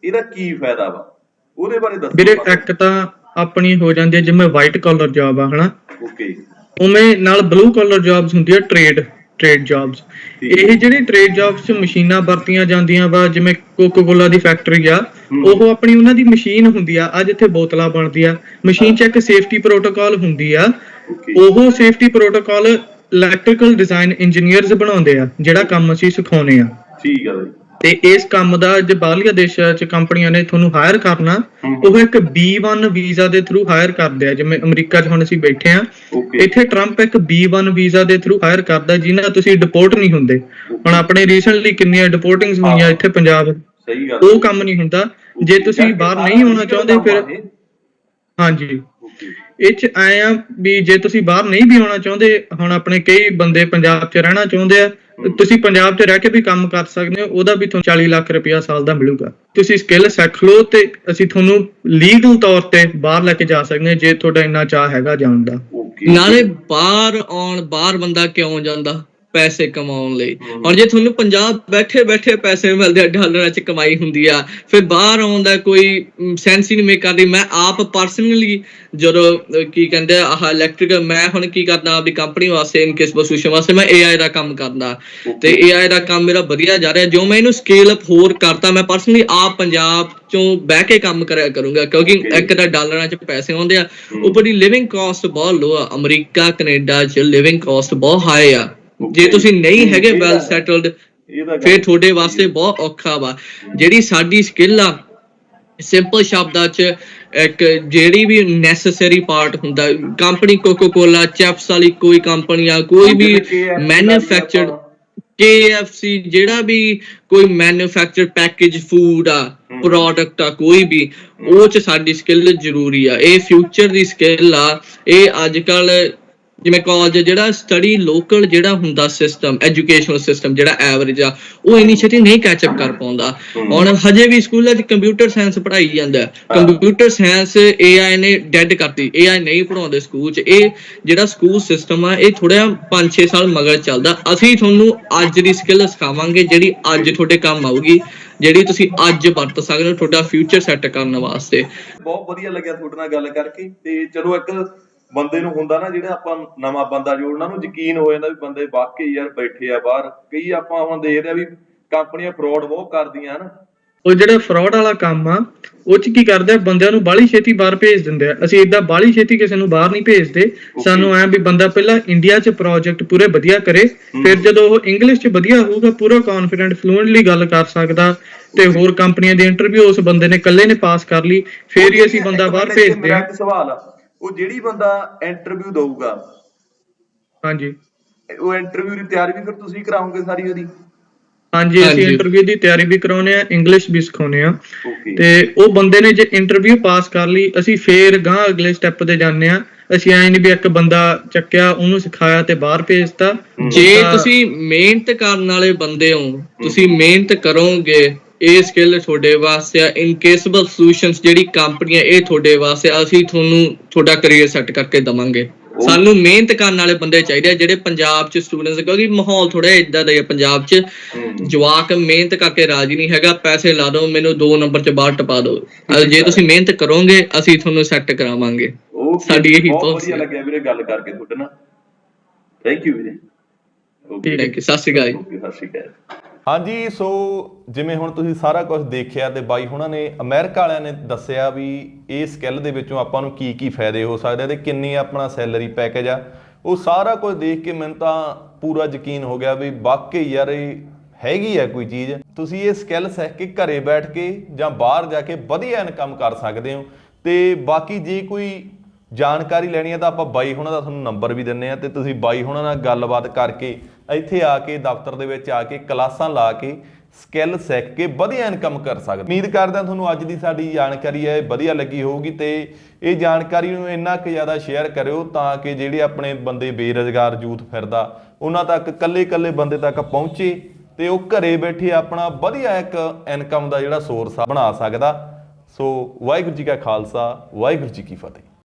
ਇਹਦਾ ਕੀ ਫਾਇਦਾ ਵਾ? ਉਹਦੇ ਬਾਰੇ ਦੱਸੋ ਵੀਰੇ ਇੱਕ ਤਾਂ ਆਪਣੀ ਹੋ ਜਾਂਦੀ ਹੈ ਜਿਵੇਂ ਵਾਈਟ ਕਾਲਰ ਜੌਬ ਆ ਹਨਾ? ਓਕੇ ਉਵੇਂ ਨਾਲ ਬਲੂ ਕਾਲਰ ਜੌਬਸ ਹੁੰਦੀ ਆ ਟ੍ਰੇਡ ਟ੍ਰੇਡ ਜੌਬਸ ਇਹ ਜਿਹੜੀ ਟ੍ਰੇਡ ਜੌਬਸ ਚ ਮਸ਼ੀਨਾਂ ਵਰਤੀਆਂ ਜਾਂਦੀਆਂ ਵਾ ਜਿਵੇਂ ਕੋਕੋ ਕੋਲਾ ਦੀ ਫੈਕਟਰੀ ਆ ਉਹ ਆਪਣੀ ਉਹਨਾਂ ਦੀ ਮਸ਼ੀਨ ਹੁੰਦੀ ਆ ਅੱਜ ਇੱਥੇ ਬੋਤਲਾਂ ਬਣਦੀ ਆ ਮਸ਼ੀਨ ਚ ਇੱਕ ਸੇਫਟੀ ਪ੍ਰੋਟੋਕਾਲ ਹੁੰਦੀ ਆ। ਉਹ safety protocol electrical design engineers ਬਣਾਉਂਦੇ ਆ ਜਿਹੜਾ ਕੰਮ ਅਸੀਂ ਸਿਖਾਉਨੇ ਆ। ਠੀਕ ਆ ਬਾਈ। ਤੇ ਇਸ ਕੰਮ ਦਾ ਜੇ ਬਾਹਰਲੀਆਂ ਦੇਸ਼ਾਂ 'ਚ ਕੰਪਨੀਆਂ ਨੇ ਤੁਹਾਨੂੰ ਹਾਇਰ ਕਰਨਾ ਉਹ ਇੱਕ B1 ਵੀਜ਼ਾ ਦੇ ਥਰੂ ਹਾਇਰ ਕਰਦੇ ਆ ਜਿਵੇਂ ਅਮਰੀਕਾ 'ਚ ਹੁਣ ਅਸੀਂ ਬੈਠੇ ਆ ਇੱਥੇ ਟਰੰਪ ਇੱਕ B1 ਵੀਜ਼ਾ ਦੇ ਥਰੂ ਹਾਇਰ ਕਰਦਾ ਜਿਹਨਾਂ ਤੁਸੀਂ ਡਿਪੋਰਟ ਨਹੀਂ ਹੁੰਦੇ। ਹੁਣ ਆਪਣੇ ਰੀਸੈਂਟਲੀ ਕਿੰਨੀਆਂ ਡਿਪੋਰਟਿੰਗਸ ਹੋਈਆਂ ਇੱਥੇ ਪੰਜਾਬ। ਸਹੀ ਗੱਲ ਉਹ ਕੰਮ ਨਹੀਂ ਹੁੰਦਾ। ਜੇ ਤੁਸੀਂ ਬਾਹਰ ਨਹੀਂ ਹੋਣਾ ਚਾਹੁੰਦੇ ਫਿਰ ਹਾਂਜੀ। ਇਹ ਚ ਆਏ ਆ ਵੀ ਜੇ ਤੁਸੀਂ ਬਾਹਰ ਨਹੀਂ ਵੀ ਆਉਣਾ ਚਾਹੁੰਦੇ ਹੁਣ ਆਪਣੇ ਕਈ ਬੰਦੇ ਪੰਜਾਬ 'ਚ ਰਹਿਣਾ ਚਾਹੁੰਦੇ ਆ ਤੁਸੀਂ ਪੰਜਾਬ 'ਚ ਰਹਿ ਕੇ ਵੀ ਕੰਮ ਕਰ ਸਕਦੇ ਹੋ ਉਹਦਾ ਵੀ ਤੁਹਾਨੂੰ 40 ਲੱਖ ਰੁਪਇਆ ਸਾਲ ਦਾ ਮਿਲੂਗਾ। ਤੁਸੀਂ ਸਕਿੱਲ ਸਿੱਖ ਲਓ ਤੇ ਅਸੀਂ ਤੁਹਾਨੂੰ ਲੀਗਲ ਤੌਰ ਤੇ ਬਾਹਰ ਲੈ ਕੇ ਜਾ ਸਕਦੇ ਹਾਂ ਜੇ ਤੁਹਾਡਾ ਇੰਨਾ ਚਾਹ ਹੈਗਾ ਜਾਣ ਦਾ। ਨਾਲੇ ਬਾਹਰ ਆਉਣ ਬਾਹਰ ਬੰਦਾ ਕਿਉਂ ਜਾਂਦਾ? ਪੈਸੇ ਕਮਾਉਣ ਲਈ। ਔਰ ਜੇ ਤੁਹਾਨੂੰ ਪੰਜਾਬ ਬੈਠੇ ਬੈਠੇ ਪੈਸੇ ਮਿਲਦੇ ਆ ਡਾਲਰਾਂ 'ਚ ਕਮਾਈ ਹੁੰਦੀ ਆ ਫਿਰ ਬਾਹਰ ਆਉਣ ਦਾ ਕੋਈ ਸੈਂਸ ਹੀ ਨਹੀਂ ਮੇਕ ਕਰਦੀ। ਮੈਂ ਆਪ ਪਰਸਨਲੀ ਜਦੋਂ ਕੀ ਕਹਿੰਦੇ ਆ ਆਹ ਇਲੈਕਟ੍ਰੀਕਲ ਮੈਂ ਹੁਣ ਕੀ ਕਰਦਾ ਆਪਣੀ ਕੰਪਨੀ ਵਾਸਤੇ ਇਨ ਕੇਸ ਵਾਸਤੇ ਮੈਂ AI ਦਾ ਕੰਮ ਕਰਦਾ। ਤੇ AI ਦਾ ਕੰਮ ਮੇਰਾ ਵਧੀਆ ਜਾ ਰਿਹਾ। ਜੋ ਮੈਂ ਇਹਨੂੰ ਸਕੇਲ ਅਪ ਹੋਰ ਕਰਤਾ ਮੈਂ ਪਰਸਨਲੀ ਆਪ ਪੰਜਾਬ ਚੋਂ ਬਹਿ ਕੇ ਕੰਮ ਕਰਿਆ ਕਰੂੰਗਾ ਕਿਉਂਕਿ ਇੱਕ ਤਾਂ ਡਾਲਰਾਂ 'ਚ ਪੈਸੇ ਆਉਂਦੇ ਆ ਉੱਪਰ ਦੀ ਲਿਵਿੰਗ ਕਾਸਟ ਬਹੁਤ ਲੋ ਆ। ਅਮਰੀਕਾ ਕੈਨੇਡਾ 'ਚ ਲਿਵਿੰਗ ਕਾਸਟ ਬਹੁਤ ਹਾਈ ਆ। ਜੇ ਤੁਸੀਂ ਨਹੀਂ ਹੈਗੇ ਵੈਲ ਸੈਟਲਡ ਫਿਰ ਤੁਹਾਡੇ ਵਾਸਤੇ ਬਹੁਤ ਔਖਾ ਵਾ। ਜਿਹੜੀ ਸਾਡੀ ਸਕਿੱਲ ਆ ਸਿੰਪਲ ਸ਼ਬਦਾਂ 'ਚ ਇੱਕ ਜਿਹੜੀ ਵੀ ਨੈਸੈਸਰੀ ਪਾਰਟ ਹੁੰਦਾ ਕੰਪਨੀ ਕੋਕੋ ਕੋਲਾ ਚੈਪਸ ਵਾਲੀ ਕੋਈ ਕੰਪਨੀ ਆ ਕੋਈ ਵੀ ਮੈਨੂਫੈਕਚਰਡ KFC ਜਿਹੜਾ ਵੀ ਕੋਈ ਮੈਨੂਫੈਕਚਰ ਪੈਕੇਜ ਫੂਡ ਆ ਪ੍ਰੋਡਕਟ ਆ ਕੋਈ ਵੀ ਉਹ ਚ ਸਾਡੀ ਸਕਿੱਲ ਜ਼ਰੂਰੀ ਆ। ਇਹ ਫਿਊਚਰ ਦੀ ਸਕਿੱਲ ਆ। ਇਹ ਅੱਜ ਕੱਲ ਜਿਵੇਂ ਕਾਲਜ ਜਿਹੜਾ ਸਟੱਡੀ ਲੋਕਲ ਜਿਹੜਾ ਹੁੰਦਾ ਸਿਸਟਮ ਐਜੂਕੇਸ਼ਨਲ ਸਿਸਟਮ ਜਿਹੜਾ ਐਵਰੇਜ ਆ ਉਹ ਇੰਨੀ ਛੇਤੀ ਨਹੀਂ ਕੈਚ ਅਪ ਕਰ ਪਾਉਂਦਾ। ਹੁਣ ਹਜੇ ਵੀ ਸਕੂਲਾਂ 'ਚ ਕੰਪਿਊਟਰ ਸਾਇੰਸ ਪੜ੍ਹਾਈ ਜਾਂਦਾ ਕੰਪਿਊਟਰ ਸਾਇੰਸ AI ਨੇ ਡੈਡ ਕਰਤੀ। AI ਨਹੀਂ ਪੜਾਉਂਦੇ ਸਕੂਲ 'ਚ। ਇਹ ਜਿਹੜਾ ਸਕੂਲ ਸਿਸਟਮ ਆ ਇਹ ਥੋੜਾ 5-6 ਸਾਲ ਮਗਰ ਚੱਲਦਾ। ਅਸੀਂ ਤੁਹਾਨੂੰ ਅੱਜ ਦੀ ਸਕਿੱਲ ਸਿਖਾਵਾਂਗੇ ਜਿਹੜੀ ਅੱਜ ਤੁਹਾਡੇ ਕੰਮ ਆਊਗੀ ਜਿਹੜੀ ਤੁਸੀਂ ਅੱਜ ਵਰਤ ਸਕਦੇ ਹੋ ਤੁਹਾਡਾ ਫਿਊਚਰ ਸੈੱਟ ਕਰਨ ਵਾਸਤੇ। ਬਹੁਤ ਵਧੀਆ ਲੱਗਿਆ ਤੁਹਾਡੇ ਨਾਲ ਗੱਲ ਕਰਕੇ। ਤੇ ਚਲੋ ਇੱਕ ਬੰਦੇ ਨੂੰ ਹੁੰਦਾ ਨਾ ਜਿਹੜਾ ਆਪਾਂ ਨਵਾਂ ਬੰਦਾ ਜੋੜਨਾ ਨੂੰ ਯਕੀਨ ਹੋ ਜਾਂਦਾ ਵੀ ਬੰਦੇ ਵਾਕਈ ਯਾਰ ਬੈਠੇ ਆ ਬਾਹਰ। ਕਈ ਆਪਾਂ ਹੁਣ ਦੇਖਦੇ ਆ ਵੀ ਕੰਪਨੀਆਂ ਫਰਾਡ ਬਹੁਤ ਕਰਦੀਆਂ ਹਨ। ਉਹ ਜਿਹੜਾ ਫਰਾਡ ਵਾਲਾ ਕੰਮ ਆ ਉਹ ਚ ਕੀ ਕਰਦੇ ਆ? ਬੰਦਿਆਂ ਨੂੰ ਬਾਹਲੀ ਛੇਤੀ ਬਾਹਰ ਭੇਜ ਦਿੰਦੇ ਆ। ਅਸੀਂ ਇਦਾਂ ਬਾਹਲੀ ਛੇਤੀ ਕਿਸੇ ਨੂੰ ਬਾਹਰ ਨਹੀਂ ਭੇਜਦੇ। ਸਾਨੂੰ ਐ ਵੀ ਬੰਦਾ ਪਹਿਲਾਂ ਇੰਡੀਆ 'ਚ ਪ੍ਰੋਜੈਕਟ ਪੂਰੇ ਵਧੀਆ ਕਰੇ ਫਿਰ ਜਦੋਂ ਉਹ ਇੰਗਲਿਸ਼ 'ਚ ਵਧੀਆ ਹੋਊਗਾ ਪੂਰਾ ਕੌਨਫੀਡੈਂਟ ਫਲੂਐਂਟਲੀ ਗੱਲ ਕਰ ਸਕਦਾ ਤੇ ਹੋਰ ਕੰਪਨੀਆਂ ਦੀ ਇੰਟਰਵਿਊ ਉਸ ਬੰਦੇ ਨੇ ਇਕੱਲੇ ਨੇ ਪਾਸ ਕਰ ਲਈ ਫਿਰ ਹੀ ਅਸੀਂ ਬੰਦਾ ਬਾਹਰ ਭੇਜਦੇ ਆ। ਸਵਾਲ ਆ। ਉਹ ਜਿਹੜੀ ਬੰਦਾ ਇੰਟਰਵਿਊ ਦਊਗਾ। ਹਾਂਜੀ। ਉਹ ਇੰਟਰਵਿਊ ਦੀ ਤਿਆਰੀ ਵੀ ਫਿਰ ਤੁਸੀਂ ਕਰਾਓਗੇ ਸਾਰੀ ਉਹਦੀ? ਹਾਂਜੀ ਅਸੀਂ। ਇੰਟਰਵਿਊ ਦੀ ਤਿਆਰੀ ਵੀ ਕਰਾਉਨੇ ਆ ਇੰਗਲਿਸ਼ ਵੀ ਸਿਖਾਉਨੇ ਆ ਤੇ ਉਹ ਬੰਦੇ ਨੇ ਜੇ ਇੰਟਰਵਿਊ ਪਾਸ ਕਰ ਲਈ ਅਸੀਂ ਫੇਰ ਗਾਂ ਅਗਲੇ ਸਟੈਪ ਤੇ ਜਾਂਦੇ ਆ ਅਸੀਂ ਐਂ ਨਹੀਂ ਵੀ ਇੱਕ ਬੰਦਾ ਚੱਕਿਆ ਉਹਨੂੰ ਸਿਖਾਇਆ ਤੇ ਬਾਹਰ ਭੇਜਤਾ। ਜੇ ਤੁਸੀਂ ਮਿਹਨਤ ਕਰਨ ਵਾਲੇ ਬੰਦੇ ਹੋ ਤੁਸੀਂ ਮਿਹਨਤ ਕਰੋਗੇ ਇਹ ਸਕਿੱਲ ਤੁਹਾਡੇ ਵਾਸਤੇ ਆ ਇਨਕੇਸਬਲ ਸੋਲੂਸ਼ਨਸ ਜਿਹੜੀ ਕੰਪਨੀ ਹੈ ਇਹ ਤੁਹਾਡੇ ਵਾਸਤੇ ਅਸੀਂ ਤੁਹਾਨੂੰ ਤੁਹਾਡਾ ਕੈਰੀਅਰ ਸੈੱਟ ਕਰਕੇ ਦਵਾਂਗੇ। ਸਾਨੂੰ ਮਿਹਨਤ ਕਰਨ ਵਾਲੇ ਬੰਦੇ ਚਾਹੀਦੇ ਆ ਜਿਹੜੇ ਪੰਜਾਬ 'ਚ ਸਟੂਡੈਂਟਸ ਕਿਉਂਕਿ ਮਾਹੌਲ ਥੋੜਾ ਇਦਾਂ ਦਾ ਹੈ ਪੰਜਾਬ 'ਚ ਜਵਾਕ ਮਿਹਨਤ ਕਰਕੇ ਰਾਜੀ ਨਹੀਂ ਹੈਗਾ ਪੈਸੇ ਲਾ ਦਿਓ ਮੈਨੂੰ 2 ਨੰਬਰ 'ਚ ਬਾਹਰ ਟਪਾ ਦਿਓ। ਜੇ ਤੁਸੀਂ ਮਿਹਨਤ ਕਰੋਗੇ ਅਸੀਂ ਤੁਹਾਨੂੰ ਸੈੱਟ ਕਰਾਵਾਂਗੇ। ਸਾਡੀ ਇਹੀ ਬਹੁਤ ਵਧੀਆ। ਲੱਗਿਆ ਵੀਰੇ ਗੱਲ ਕਰਕੇ ਤੁਹਾਡੇ ਨਾਲ। ਥੈਂਕ ਯੂ ਵੀਰੇ। ਓਕੇ ਥੈਂਕ ਯੂ ਸਤਿ ਸ਼੍ਰੀ ਅਕਾਲ ਸਤਿ ਸ਼੍ਰੀ ਅਕਾਲ। ਹਾਂਜੀ, ਸੋ ਜਿਵੇਂ ਹੁਣ ਤੁਸੀਂ ਸਾਰਾ ਕੁਝ ਦੇਖਿਆ ਤੇ ਬਾਈ ਹੁਣਾਂ ਨੇ ਅਮਰੀਕਾ ਵਾਲਿਆਂ ਨੇ ਦੱਸਿਆ ਵੀ ਇਹ ਸਕਿੱਲ ਦੇ ਵਿੱਚੋਂ ਆਪਾਂ ਨੂੰ ਕੀ ਕੀ ਫਾਇਦੇ ਹੋ ਸਕਦੇ ਆ ਤੇ ਕਿੰਨੀ ਆਪਣਾ ਸੈਲਰੀ ਪੈਕੇਜ ਆ। ਉਹ ਸਾਰਾ ਕੁਝ ਦੇਖ ਕੇ ਮੈਨੂੰ ਤਾਂ ਪੂਰਾ ਯਕੀਨ ਹੋ ਗਿਆ ਵੀ ਵਾਕਈ ਯਾਰ ਇਹ ਹੈਗੀ ਆ ਕੋਈ ਚੀਜ਼। ਤੁਸੀਂ ਇਹ ਸਕਿੱਲ ਸਿੱਖ ਕੇ ਘਰੇ ਬੈਠ ਕੇ ਜਾਂ ਬਾਹਰ ਜਾ ਕੇ ਵਧੀਆ ਇਨਕਮ ਕਰ ਸਕਦੇ ਹੋ ਤੇ ਬਾਕੀ ਜੇ ਕੋਈ ਜਾਣਕਾਰੀ ਲੈਣੀ ਹੈ ਤਾਂ ਆਪਾਂ ਬਾਈ ਹੁਣਾਂ ਦਾ ਤੁਹਾਨੂੰ ਨੰਬਰ ਵੀ ਦਿੰਨੇ ਆ ਤੇ ਤੁਸੀਂ ਬਾਈ ਹੁਣਾਂ ਨਾਲ ਗੱਲਬਾਤ ਕਰਕੇ ਇੱਥੇ ਆ ਕੇ, ਦਫ਼ਤਰ ਦੇ ਵਿੱਚ ਆ ਕੇ, ਕਲਾਸਾਂ ਲਾ ਕੇ ਸਕਿੱਲ ਸਿੱਖ ਕੇ ਵਧੀਆ ਇਨਕਮ ਕਰ ਸਕਦੇ। ਉਮੀਦ ਕਰਦਾ ਤੁਹਾਨੂੰ ਅੱਜ ਦੀ ਸਾਡੀ ਜਾਣਕਾਰੀ ਹੈ ਇਹ ਵਧੀਆ ਲੱਗੀ ਹੋਊਗੀ ਤੇ ਇਹ ਜਾਣਕਾਰੀ ਨੂੰ ਇੰਨਾ ਕੁ ਜ਼ਿਆਦਾ ਸ਼ੇਅਰ ਕਰਿਓ ਤਾਂ ਕਿ ਜਿਹੜੇ ਆਪਣੇ ਬੰਦੇ ਬੇਰੁਜ਼ਗਾਰ ਯੂਥ ਫਿਰਦਾ, ਉਹਨਾਂ ਤੱਕ ਕੱਲੇ-ਕੱਲੇ ਬੰਦੇ ਤੱਕ ਪਹੁੰਚੇ ਤੇ ਉਹ ਘਰੇ ਬੈਠੇ ਆਪਣਾ ਵਧੀਆ ਇੱਕ ਇਨਕਮ ਦਾ ਜਿਹੜਾ ਸੋਰਸ ਆ, ਬਣਾ ਸਕਦਾ। ਸੋ ਵਾਹਿਗੁਰੂ ਜੀ ਕਾ ਖਾਲਸਾ, ਵਾਹਿਗੁਰੂ ਜੀ ਕੀ ਫਤਿਹ।